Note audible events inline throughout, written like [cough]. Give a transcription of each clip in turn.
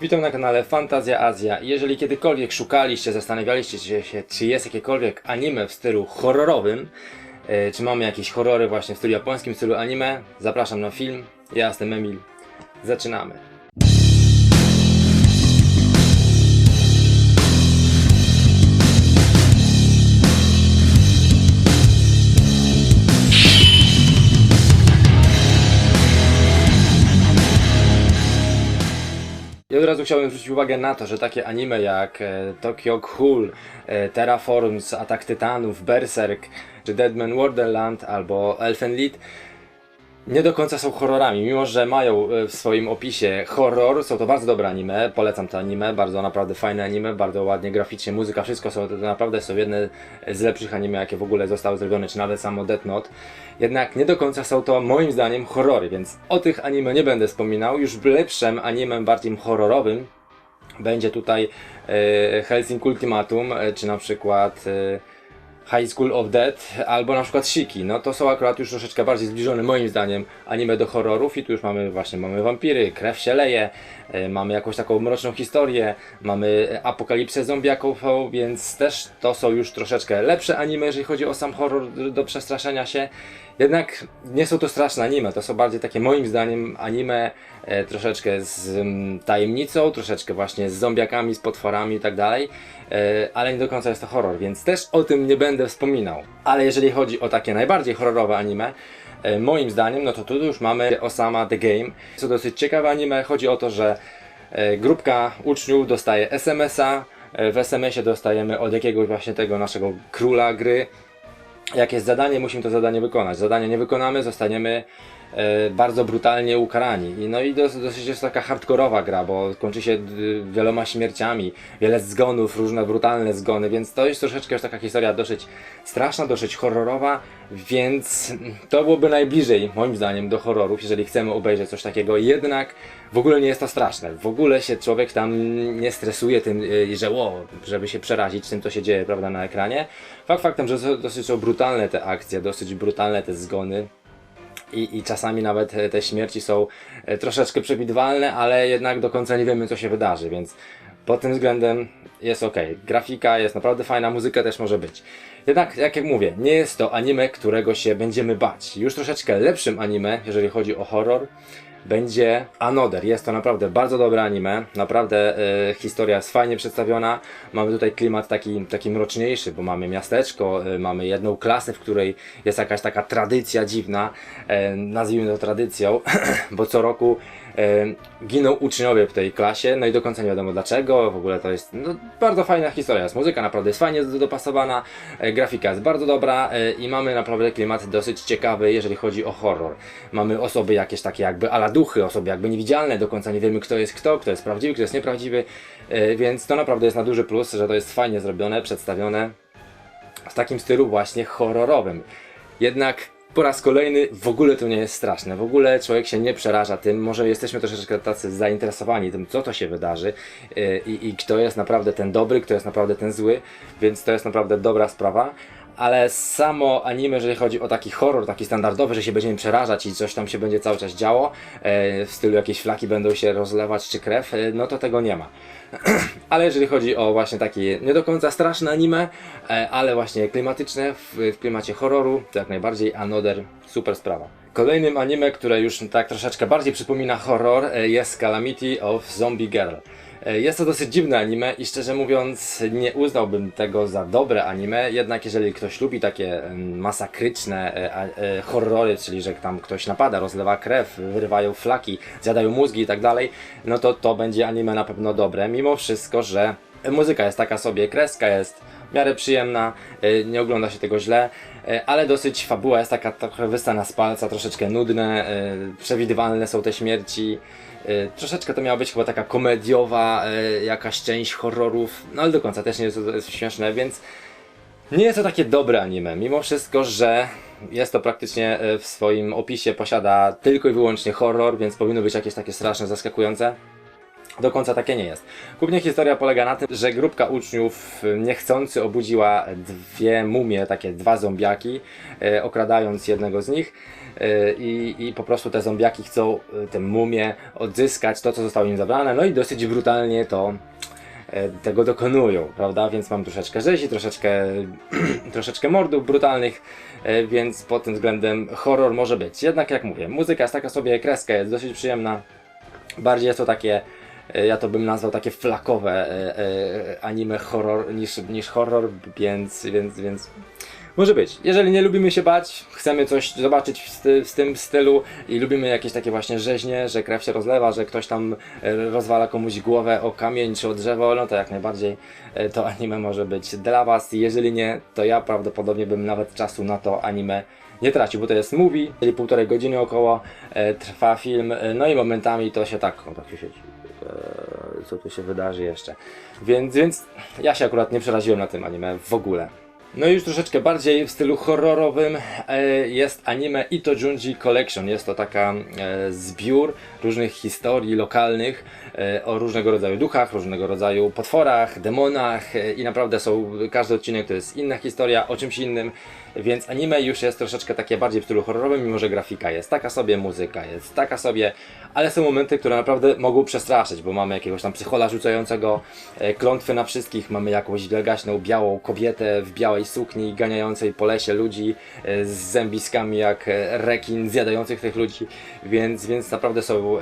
Witam na kanale Fantazja Azja. Jeżeli kiedykolwiek szukaliście, zastanawialiście się, czy jest jakiekolwiek anime w stylu horrorowym, e, czy mamy jakieś horrory właśnie w stylu japońskim, w stylu anime, zapraszam na film. Ja jestem Emil. Zaczynamy. I od razu chciałbym zwrócić uwagę na to, że takie anime jak e, Tokyo Ghoul, e, Terraforms, Atak Tytanów, Berserk, czy Deadman Wonderland albo Elfen Lied nie do końca są horrorami, mimo że mają e, w swoim opisie horror, są to bardzo dobre anime, polecam te anime, bardzo naprawdę fajne anime, bardzo ładnie graficznie, muzyka, wszystko są, to naprawdę są jedne z lepszych anime, jakie w ogóle zostały zrobione, czy nawet samo Death Note. Jednak nie do końca są to moim zdaniem horrory, więc o tych anime nie będę wspominał, już lepszym animem, bardziej horrorowym będzie tutaj e, Helsing Ultimatum, e, czy na przykład e, High School of Death, albo na przykład Shiki. No to są akurat już troszeczkę bardziej zbliżone moim zdaniem anime do horrorów i tu już mamy właśnie, mamy wampiry, krew się leje, e, mamy jakąś taką mroczną historię, mamy apokalipsę zombiakową, więc też to są już troszeczkę lepsze anime, jeżeli chodzi o sam horror do przestraszenia się. Jednak nie są to straszne anime, to są bardziej takie moim zdaniem anime e, troszeczkę z mm, tajemnicą, troszeczkę właśnie z zombiakami, z potworami i tak dalej, e, ale nie do końca jest to horror, więc też o tym nie będę wspominał. Ale jeżeli chodzi o takie najbardziej horrorowe anime, e, moim zdaniem, no to tu już mamy Osama The Game. To dosyć ciekawe anime, chodzi o to, że e, grupka uczniów dostaje SMS-a, e, w SMS-ie dostajemy od jakiegoś właśnie tego naszego króla gry, jak jest zadanie, musimy to zadanie wykonać. Zadanie nie wykonamy, zostaniemy bardzo brutalnie ukarani. I, no i dos, dosyć jest taka hardkorowa gra, bo kończy się y, wieloma śmierciami, wiele zgonów, różne brutalne zgony, więc to jest troszeczkę już taka historia dosyć straszna, dosyć horrorowa, więc to byłoby najbliżej, moim zdaniem, do horrorów, jeżeli chcemy obejrzeć coś takiego. Jednak w ogóle nie jest to straszne. W ogóle się człowiek tam nie stresuje tym, y, że o, żeby się przerazić tym, co się dzieje, prawda, na ekranie. Fakt faktem, że dosyć są brutalne te akcje, dosyć brutalne te zgony. I, I czasami nawet e, te śmierci są e, troszeczkę przewidywalne, ale jednak do końca nie wiemy, co się wydarzy, więc pod tym względem jest ok. Grafika jest naprawdę fajna, muzyka też może być. Jednak, jak mówię, nie jest to anime, którego się będziemy bać. Już troszeczkę lepszym anime, jeżeli chodzi o horror, będzie Another. Jest to naprawdę bardzo dobre anime. Naprawdę e, historia jest fajnie przedstawiona. Mamy tutaj klimat taki, taki mroczniejszy, bo mamy miasteczko, e, mamy jedną klasę, w której jest jakaś taka tradycja dziwna. E, nazwijmy to tradycją, [clears throat] bo co roku giną uczniowie w tej klasie, no i do końca nie wiadomo dlaczego. W ogóle to jest no, bardzo fajna historia. Jest muzyka naprawdę jest fajnie do- dopasowana, grafika jest bardzo dobra i mamy naprawdę klimat dosyć ciekawy, jeżeli chodzi o horror. Mamy osoby jakieś takie jakby ala duchy, osoby jakby niewidzialne, do końca nie wiemy kto jest kto, kto jest prawdziwy, kto jest nieprawdziwy, e, więc to naprawdę jest na duży plus, że to jest fajnie zrobione, przedstawione w takim stylu właśnie horrorowym. Jednak po raz kolejny w ogóle to nie jest straszne. W ogóle człowiek się nie przeraża tym. Może jesteśmy troszeczkę tacy zainteresowani tym, co to się wydarzy yy, i, i kto jest naprawdę ten dobry, kto jest naprawdę ten zły, więc to jest naprawdę dobra sprawa. Ale samo anime, jeżeli chodzi o taki horror, taki standardowy, że się będziemy przerażać i coś tam się będzie cały czas działo, e, w stylu jakieś flaki będą się rozlewać czy krew, e, no to tego nie ma. [clears throat] Ale jeżeli chodzi o właśnie takie nie do końca straszne anime, e, ale właśnie klimatyczne, w, klimacie horroru, to jak najbardziej Another, super sprawa. Kolejnym anime, które już tak troszeczkę bardziej przypomina horror, jest Calamity of Zombie Girl. E, Jest to dosyć dziwne anime i szczerze mówiąc nie uznałbym tego za dobre anime, jednak jeżeli ktoś lubi takie masakryczne e, e, horrory, czyli że tam ktoś napada, rozlewa krew, wyrywają flaki, zjadają mózgi i tak dalej, no to to będzie anime na pewno dobre, mimo wszystko, że muzyka jest taka sobie, kreska jest w miarę przyjemna, nie ogląda się tego źle, ale dosyć fabuła jest taka trochę wystana z palca, troszeczkę nudne, przewidywalne są te śmierci. E, Troszeczkę to miała być chyba taka komediowa e, jakaś część horrorów, no ale do końca też nie jest to jest śmieszne, więc nie jest to takie dobre anime, mimo wszystko, że jest to praktycznie e, w swoim opisie posiada tylko i wyłącznie horror, więc powinno być jakieś takie straszne, zaskakujące. do końca takie nie jest. Głównie historia polega na tym, że grupka uczniów niechcący obudziła dwie mumie, takie dwa zombiaki, okradając jednego z nich. E, I, I po prostu te zombiaki chcą e, te mumie odzyskać, to co zostało im zabrane, no i dosyć brutalnie to e, tego dokonują, prawda? Więc mam troszeczkę rzezi, troszeczkę, [clears throat] troszeczkę mordów brutalnych, więc pod tym względem horror może być. Jednak jak mówię, muzyka jest taka sobie, kreska jest dosyć przyjemna, bardziej jest to takie, ja to bym nazwał takie flakowe anime horror niż, niż horror, więc, więc, więc może być. Jeżeli nie lubimy się bać, chcemy coś zobaczyć w, sty, w tym stylu i lubimy jakieś takie właśnie rzeźnie, że krew się rozlewa, że ktoś tam e, rozwala komuś głowę o kamień czy o drzewo, no to jak najbardziej e, to [laughs] anime może być dla Was. Jeżeli nie, to ja prawdopodobnie bym nawet czasu na to anime nie tracił, bo to jest movie, czyli półtorej godziny około e, trwa film, e, no i momentami to się tak, o, tak się. E, co tu się wydarzy jeszcze. Więc, więc ja się akurat nie przeraziłem na tym anime w ogóle. No już troszeczkę bardziej w stylu horrorowym e, jest anime Ito Junji Collection. Jest to taka e, zbiór różnych historii lokalnych e, o różnego rodzaju duchach, różnego rodzaju potworach, demonach i naprawdę są, każdy odcinek to jest inna historia o czymś innym, więc anime już jest troszeczkę takie bardziej w stylu horrorowym, mimo że grafika jest taka sobie, muzyka jest taka sobie, ale są momenty, które naprawdę mogą przestraszyć, bo mamy jakiegoś tam psychola rzucającego e, klątwy na wszystkich, mamy jakąś wielgaśną białą kobietę w białej sukni ganiającej po lesie ludzi e, z zębiskami jak e, rekin zjadających tych ludzi, więc, więc naprawdę są,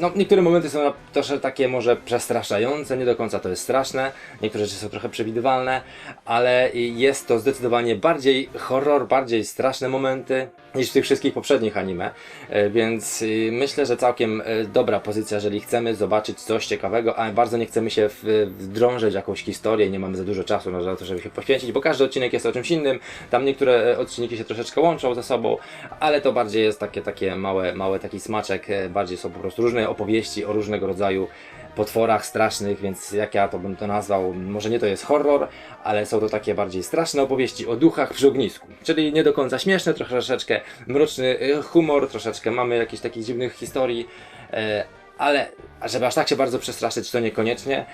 no niektóre momenty są troszkę takie może przestraszające, nie do końca to jest straszne, niektóre rzeczy są trochę przewidywalne, ale jest to zdecydowanie bardziej horror, bardziej straszne momenty niż w tych wszystkich poprzednich anime, E, więc y, myślę, że całkiem e, dobra pozycja, jeżeli chcemy zobaczyć coś ciekawego, a bardzo nie chcemy się w- wdrążyć w jakąś historię, nie mamy za dużo czasu na to, żeby się poświęcić, bo każdy odcinek jest o czymś innym, tam niektóre e, odcinki się troszeczkę łączą ze sobą, ale to bardziej jest takie, takie małe, małe taki smaczek, bardziej są po prostu różne opowieści o różnego rodzaju potworach strasznych, więc jak ja to bym to nazwał, może nie to jest horror, ale są to takie bardziej straszne opowieści o duchach przy ognisku. Czyli nie do końca śmieszne, troszeczkę mroczny y, humor, troszeczkę mamy jakichś takich dziwnych historii, e, ale żeby aż tak się bardzo przestraszyć, to niekoniecznie.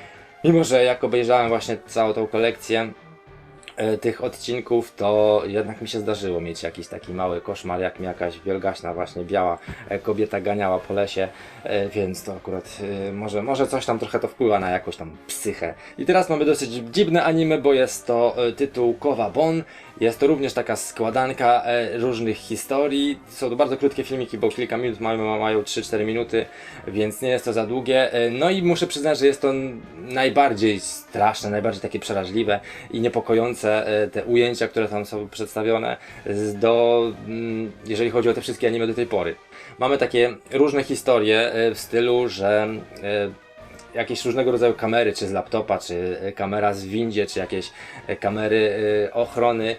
Mimo, że jak obejrzałem właśnie całą tą kolekcję tych odcinków, to jednak mi się zdarzyło mieć jakiś taki mały koszmar, jak mi jakaś wielgaśna właśnie biała e, kobieta ganiała po lesie, e, więc to akurat e, może, może coś tam trochę to wpływa na jakąś tam psychę. I teraz mamy dosyć dziwne anime, bo jest to e, tytuł Kowa Bon. Jest to również taka składanka e, różnych historii. Są to bardzo krótkie filmiki, bo kilka minut mają, mają 3-4 minuty, więc nie jest to za długie. E, No i muszę przyznać, że jest to najbardziej straszne, najbardziej takie przeraźliwe i niepokojące e, te ujęcia, które tam są przedstawione, do, mm, jeżeli chodzi o te wszystkie anime do tej pory. Mamy takie różne historie e, w stylu, że e, jakieś różnego rodzaju kamery, czy z laptopa, czy kamera z windzie, czy jakieś kamery ochrony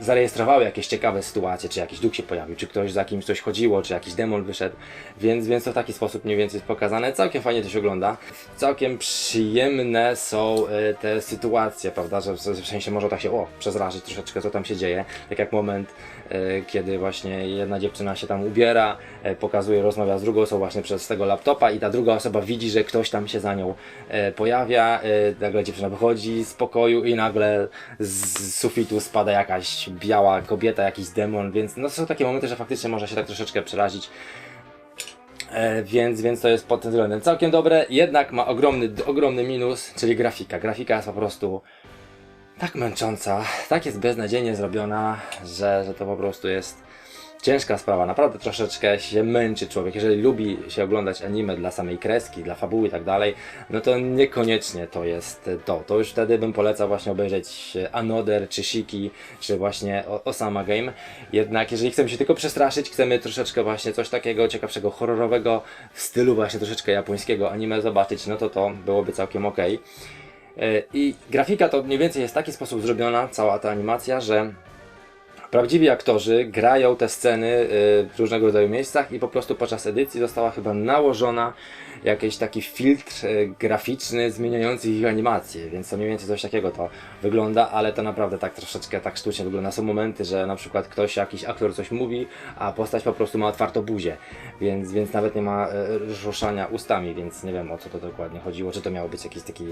zarejestrowały jakieś ciekawe sytuacje, czy jakiś duch się pojawił, czy ktoś za kimś coś chodziło, czy jakiś demon wyszedł, więc, więc to w taki sposób mniej więcej jest pokazane. Całkiem fajnie to się ogląda. Całkiem przyjemne są e, te sytuacje, prawda, że w, w sensie może tak się, o, przezrażyć troszeczkę, co tam się dzieje. Tak jak moment, kiedy właśnie jedna dziewczyna się tam ubiera, e, pokazuje, rozmawia z drugą osobą właśnie przez tego laptopa i ta druga osoba widzi, że ktoś tam się za nią e, pojawia, e, nagle dziewczyna wychodzi z pokoju i nagle z sufitu spada jakaś biała kobieta, jakiś demon, więc no są takie momenty, że faktycznie można się tak troszeczkę przerazić. E, więc, więc to jest pod tym względem całkiem dobre, jednak ma ogromny, ogromny minus, czyli grafika. Grafika jest po prostu tak męcząca, tak jest beznadziejnie zrobiona, że, że to po prostu jest ciężka sprawa. Naprawdę troszeczkę się męczy człowiek. Jeżeli lubi się oglądać anime dla samej kreski, dla fabuły i tak dalej, no to niekoniecznie to jest to. To już wtedy bym polecał właśnie obejrzeć Another, czy Shiki, czy właśnie Osama Game. Jednak jeżeli chcemy się tylko przestraszyć, chcemy troszeczkę właśnie coś takiego ciekawszego, horrorowego, w stylu właśnie troszeczkę japońskiego anime zobaczyć, no to to byłoby całkiem ok. I grafika to mniej więcej jest w taki sposób zrobiona, cała ta animacja, że Prawdziwi aktorzy grają te sceny y, w różnego rodzaju miejscach i po prostu podczas edycji została chyba nałożona jakiś taki filtr y, graficzny zmieniający ich animacje, więc to mniej więcej coś takiego to wygląda, ale to naprawdę tak troszeczkę tak sztucznie wygląda. Są momenty, że na przykład ktoś, jakiś aktor coś mówi, a postać po prostu ma otwartą buzię, więc, więc nawet nie ma ruszania ustami, więc nie wiem o co to dokładnie chodziło, czy to miało być jakieś takie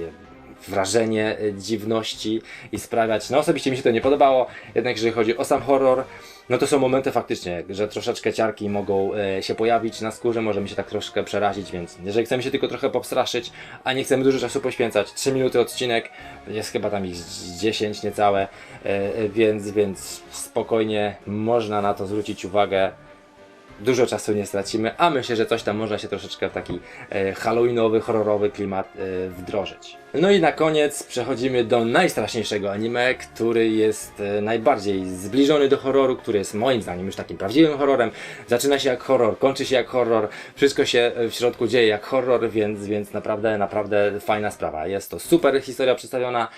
wrażenie y, dziwności i sprawiać. No osobiście mi się to nie podobało, jednak jeżeli chodzi o sam horror, no to są momenty faktycznie, że troszeczkę ciarki mogą e, się pojawić na skórze, możemy się tak troszkę przerazić, więc jeżeli chcemy się tylko trochę popstraszyć, a nie chcemy dużo czasu poświęcać, 3 minuty odcinek, jest chyba tam ich z 10 niecałe, e, e, więc, więc spokojnie można na to zwrócić uwagę dużo czasu nie stracimy, a myślę, że coś tam można się troszeczkę w taki e, halloweenowy, horrorowy klimat e, wdrożyć. No i na koniec przechodzimy do najstraszniejszego anime, który jest e, najbardziej zbliżony do horroru, który jest moim zdaniem już takim prawdziwym horrorem. Zaczyna się jak horror, kończy się jak horror, wszystko się w środku dzieje jak horror, więc, więc naprawdę, naprawdę fajna sprawa. Jest to super historia przedstawiona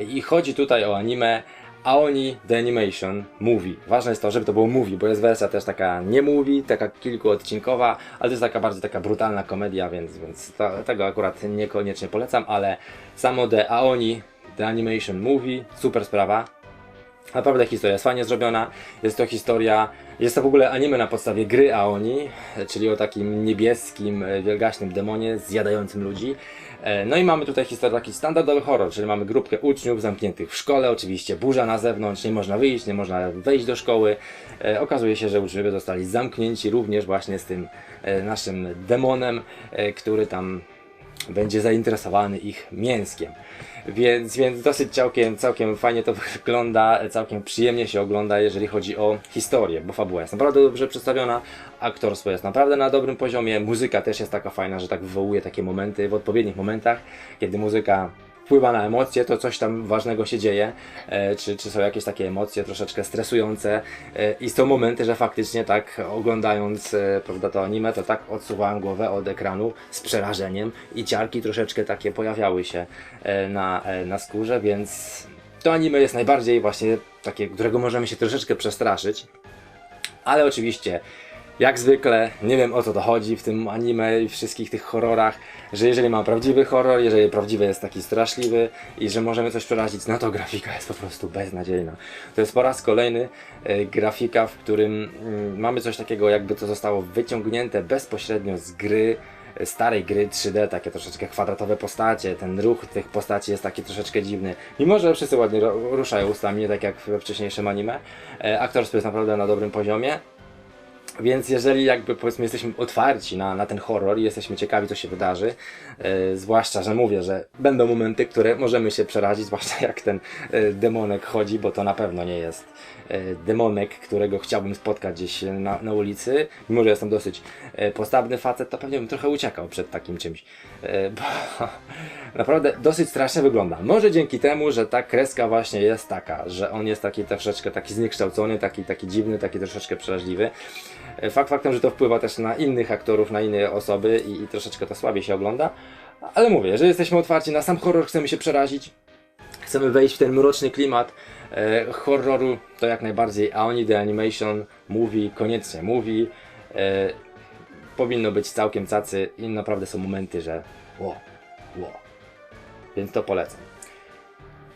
i chodzi tutaj o anime Aoni The Animation Movie. Ważne jest to, żeby to było movie, bo jest wersja też taka nie movie, taka kilkuodcinkowa, ale to jest taka bardziej taka brutalna komedia, więc, więc to, tego akurat niekoniecznie polecam, ale samo The Aoni The Animation Movie, super sprawa. Naprawdę historia jest fajnie zrobiona. Jest to historia, jest to w ogóle anime na podstawie gry Aoni, czyli o takim niebieskim, e, wielgaśnym demonie zjadającym ludzi. E, No i mamy tutaj historię taki standardowy horror, czyli mamy grupkę uczniów zamkniętych w szkole, oczywiście burza na zewnątrz, nie można wyjść, nie można wejść do szkoły. E, Okazuje się, że uczniowie zostali zamknięci również właśnie z tym naszym demonem, który tam będzie zainteresowany ich mięskiem. Więc, więc dosyć całkiem, całkiem fajnie to [laughs] wygląda, całkiem przyjemnie się ogląda, jeżeli chodzi o historię, bo fabuła jest naprawdę dobrze przedstawiona, aktorstwo jest naprawdę na dobrym poziomie, muzyka też jest taka fajna, że tak wywołuje takie momenty w odpowiednich momentach, kiedy muzyka wpływa na emocje, to coś tam ważnego się dzieje, e, czy, czy są jakieś takie emocje troszeczkę stresujące e, i są momenty, że faktycznie tak oglądając e, prawda, to anime, to tak odsuwałem głowę od ekranu z przerażeniem i ciarki troszeczkę takie pojawiały się na, na skórze, więc to anime jest najbardziej właśnie takie, którego możemy się troszeczkę przestraszyć, ale oczywiście jak zwykle, nie wiem o co to chodzi w tym anime i wszystkich tych horrorach, że jeżeli ma prawdziwy horror, jeżeli prawdziwy jest taki straszliwy i że możemy coś przerazić, no to grafika jest po prostu beznadziejna. To jest po raz kolejny e, grafika, w którym mm, mamy coś takiego, jakby to zostało wyciągnięte bezpośrednio z gry, e, starej gry 3D, takie troszeczkę kwadratowe postacie, ten ruch tych postaci jest taki troszeczkę dziwny. Mimo, że wszyscy ładnie ruszają ustami, tak jak we wcześniejszym anime, e, aktorstwo jest naprawdę na dobrym poziomie. Więc jeżeli jakby powiedzmy jesteśmy otwarci na, na ten horror i jesteśmy ciekawi co się wydarzy, e, zwłaszcza, że mówię, że będą momenty, które możemy się przerazić, [laughs] zwłaszcza jak ten e, demonek chodzi, bo to na pewno nie jest demonek, którego chciałbym spotkać gdzieś na, na ulicy. Mimo, że jestem dosyć e, postawny facet, to pewnie bym trochę uciekał przed takim czymś. E, bo [laughs] naprawdę dosyć strasznie wygląda. Może dzięki temu, że ta kreska właśnie jest taka, że on jest taki troszeczkę taki zniekształcony, taki, taki dziwny, taki troszeczkę przeraźliwy. E, Fakt faktem, że to wpływa też na innych aktorów, na inne osoby i, i troszeczkę to słabiej się ogląda. Ale mówię, że jesteśmy otwarci na sam horror, chcemy się przerazić, chcemy wejść w ten mroczny klimat e, horroru, to jak najbardziej Aoni The Animation Movie, koniecznie mówi. E, powinno być całkiem cacy i naprawdę są momenty, że ło, ło. Więc to polecam.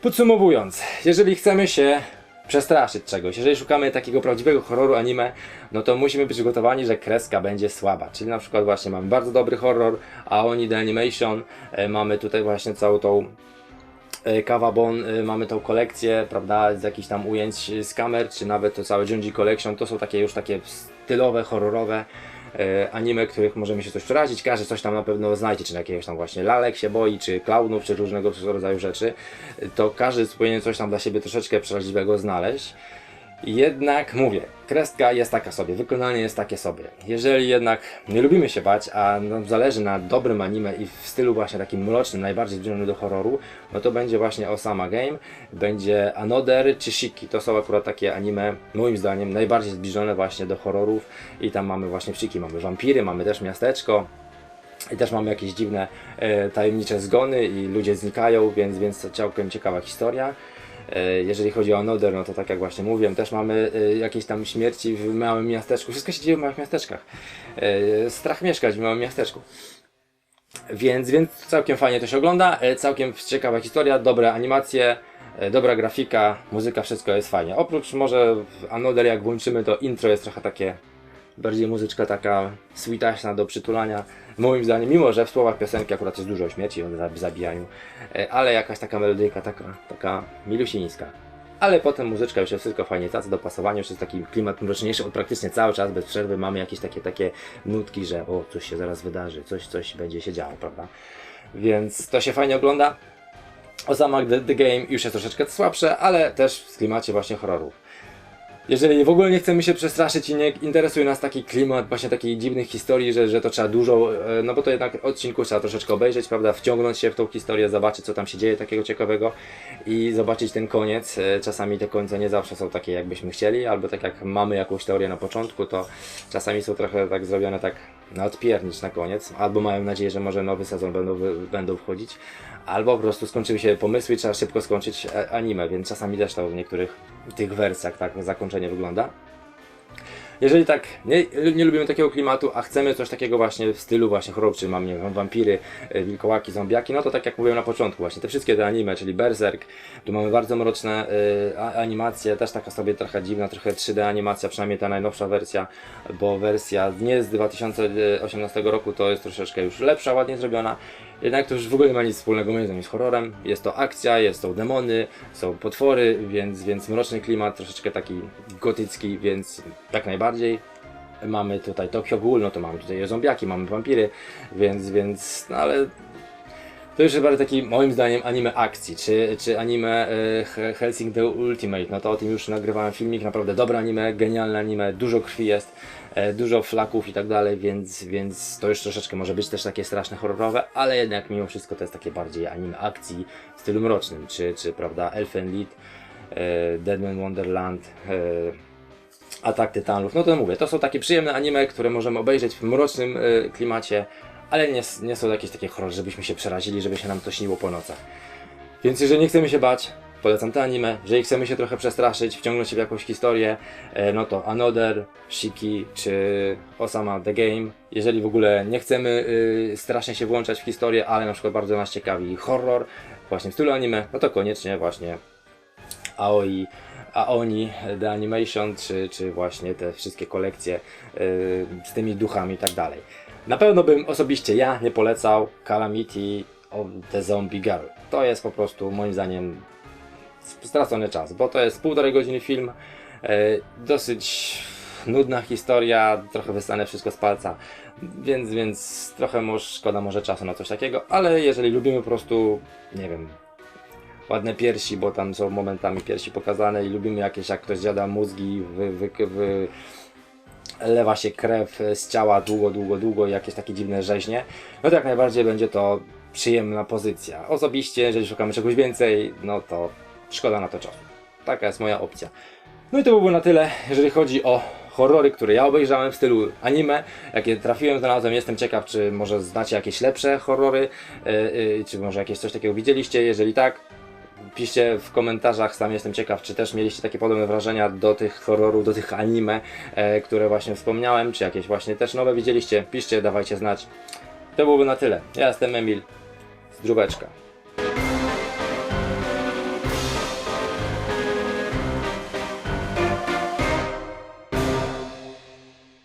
Podsumowując, jeżeli chcemy się przestraszyć czegoś, jeżeli szukamy takiego prawdziwego horroru anime, no to musimy być przygotowani, że kreska będzie słaba. Czyli na przykład właśnie mamy bardzo dobry horror, a oni The Animation, e, mamy tutaj właśnie całą tą e, Kawabon, e, mamy tą kolekcję, prawda, z jakichś tam ujęć z kamer, czy nawet to całe Junji Collection, to są takie już takie stylowe, horrorowe e, anime, których możemy się coś przerazić, każdy coś tam na pewno znajdzie, czy jakiegoś tam właśnie lalek się boi, czy klaunów, czy różnego rodzaju rzeczy, to każdy powinien coś tam dla siebie troszeczkę przeraźliwego znaleźć. Jednak mówię, kreska jest taka sobie, wykonanie jest takie sobie. Jeżeli jednak nie lubimy się bać, a nam zależy na dobrym anime i w stylu właśnie takim mrocznym, najbardziej zbliżonym do horroru, no to będzie właśnie Osama Game, będzie Another czy Shiki. To są akurat takie anime, moim zdaniem, najbardziej zbliżone właśnie do horrorów i tam mamy właśnie Shiki, mamy wampiry, mamy też miasteczko, i też mamy jakieś dziwne, e, tajemnicze zgony i ludzie znikają, więc, więc całkiem ciekawa historia. E, Jeżeli chodzi o Another, no to tak jak właśnie mówiłem, też mamy e, jakieś tam śmierci w małym miasteczku. Wszystko się dzieje w małych miasteczkach. E, Strach mieszkać w małym miasteczku. Więc, więc całkiem fajnie to się ogląda, całkiem ciekawa historia, dobre animacje, dobra grafika, muzyka, wszystko jest fajnie. Oprócz może Another jak włączymy to intro jest trochę takie bardziej muzyczka taka sweetaśna do przytulania. Moim zdaniem, mimo że w słowach piosenki akurat jest dużo o śmierci, o zab- zabijaniu, e, ale jakaś taka melodyjka taka, taka milusińska. Ale potem muzyczka już jest wszystko fajnie, tacy dopasowanie, już jest taki klimat mroczniejszy, bo praktycznie cały czas bez przerwy mamy jakieś takie, takie nutki, że o, coś się zaraz wydarzy, coś, coś będzie się działo, prawda? Więc to się fajnie ogląda. Osama The, The Game już jest troszeczkę słabsze, ale też w klimacie właśnie horrorów. Jeżeli w ogóle nie chcemy się przestraszyć i nie interesuje nas taki klimat właśnie takiej dziwnych historii, że, że to trzeba dużo, e, no bo to jednak odcinku trzeba troszeczkę obejrzeć, prawda, wciągnąć się w tą historię, zobaczyć co tam się dzieje takiego ciekawego i zobaczyć ten koniec. E, Czasami te końce nie zawsze są takie jakbyśmy chcieli, albo tak jak mamy jakąś teorię na początku, to czasami są trochę tak zrobione tak na odpiernicz na koniec, albo mają nadzieję, że może nowy sezon będą, będą wchodzić, albo po prostu skończyły się pomysły i trzeba szybko skończyć e, anime, więc czasami też to w niektórych tych wersjach tak zakończenie wygląda. Jeżeli tak nie, nie lubimy takiego klimatu, a chcemy coś takiego właśnie w stylu właśnie horror, czyli mamy nie wiem, wampiry, e, wilkołaki, zombiaki, no to tak jak mówiłem na początku właśnie, te wszystkie te anime, czyli Berserk, tu mamy bardzo mroczne a- animacje, też taka sobie trochę dziwna, trochę 3D animacja, przynajmniej ta najnowsza wersja, bo wersja nie z 2018 roku to jest troszeczkę już lepsza, ładnie zrobiona, jednak to już w ogóle nie ma nic wspólnego moim zdaniem z horrorem. Jest to akcja, jest to demony, są potwory, więc, więc mroczny klimat, troszeczkę taki gotycki, więc jak najbardziej. Mamy tutaj Tokyo Ghoul, no to mamy tutaj zombiaki, mamy wampiry, więc, więc, no ale to już jest bardziej taki, moim zdaniem, anime akcji, czy, czy anime He- Helsing the Ultimate, no to o tym już nagrywałem filmik, naprawdę dobre anime, genialne anime, dużo krwi jest, dużo flaków i tak dalej, więc, więc to już troszeczkę może być też takie straszne horrorowe, ale jednak mimo wszystko to jest takie bardziej anime akcji w stylu mrocznym, czy, czy prawda, Elfen Lied, e, Deadman Wonderland, e, Atak Tytanów, no to mówię, to są takie przyjemne anime, które możemy obejrzeć w mrocznym e, klimacie, ale nie, nie są jakieś takie horror, żebyśmy się przerazili, żeby się nam to śniło po nocach. Więc jeżeli nie chcemy się bać, polecam te anime. Jeżeli chcemy się trochę przestraszyć, wciągnąć się w jakąś historię, e, no to Another, Shiki czy Osama The Game. Jeżeli w ogóle nie chcemy y, strasznie się włączać w historię, ale na przykład bardzo nas ciekawi horror, właśnie w stylu anime, no to koniecznie właśnie Aoi, Aoni, The Animation, czy, czy właśnie te wszystkie kolekcje y, z tymi duchami i tak dalej. Na pewno bym osobiście ja nie polecał Calamity the Zombie Girl. To jest po prostu moim zdaniem stracony czas, bo to jest półtorej godziny film, e, dosyć nudna historia, trochę wystane wszystko z palca, więc, więc trochę może, szkoda może czasu na coś takiego, ale jeżeli lubimy po prostu, nie wiem, ładne piersi, bo tam są momentami piersi pokazane i lubimy jakieś, jak ktoś zjada mózgi, wy, wy, wy, lewa się krew z ciała długo, długo, długo i jakieś takie dziwne rzeźnie, no to jak najbardziej będzie to przyjemna pozycja. Osobiście, jeżeli szukamy czegoś więcej, no to szkoda na to czasu. Taka jest moja opcja. No i to by było na tyle, jeżeli chodzi o horrory, które ja obejrzałem w stylu anime, jakie trafiłem, znalazłem. Jestem ciekaw, czy może znacie jakieś lepsze horrory, yy, yy, czy może jakieś coś takiego widzieliście. Jeżeli tak, piszcie w komentarzach, sam jestem ciekaw, czy też mieliście takie podobne wrażenia do tych horrorów, do tych anime, e, które właśnie wspomniałem, czy jakieś właśnie też nowe widzieliście. Piszcie, dawajcie znać. To byłoby na tyle. Ja jestem Emil z Drubeczka.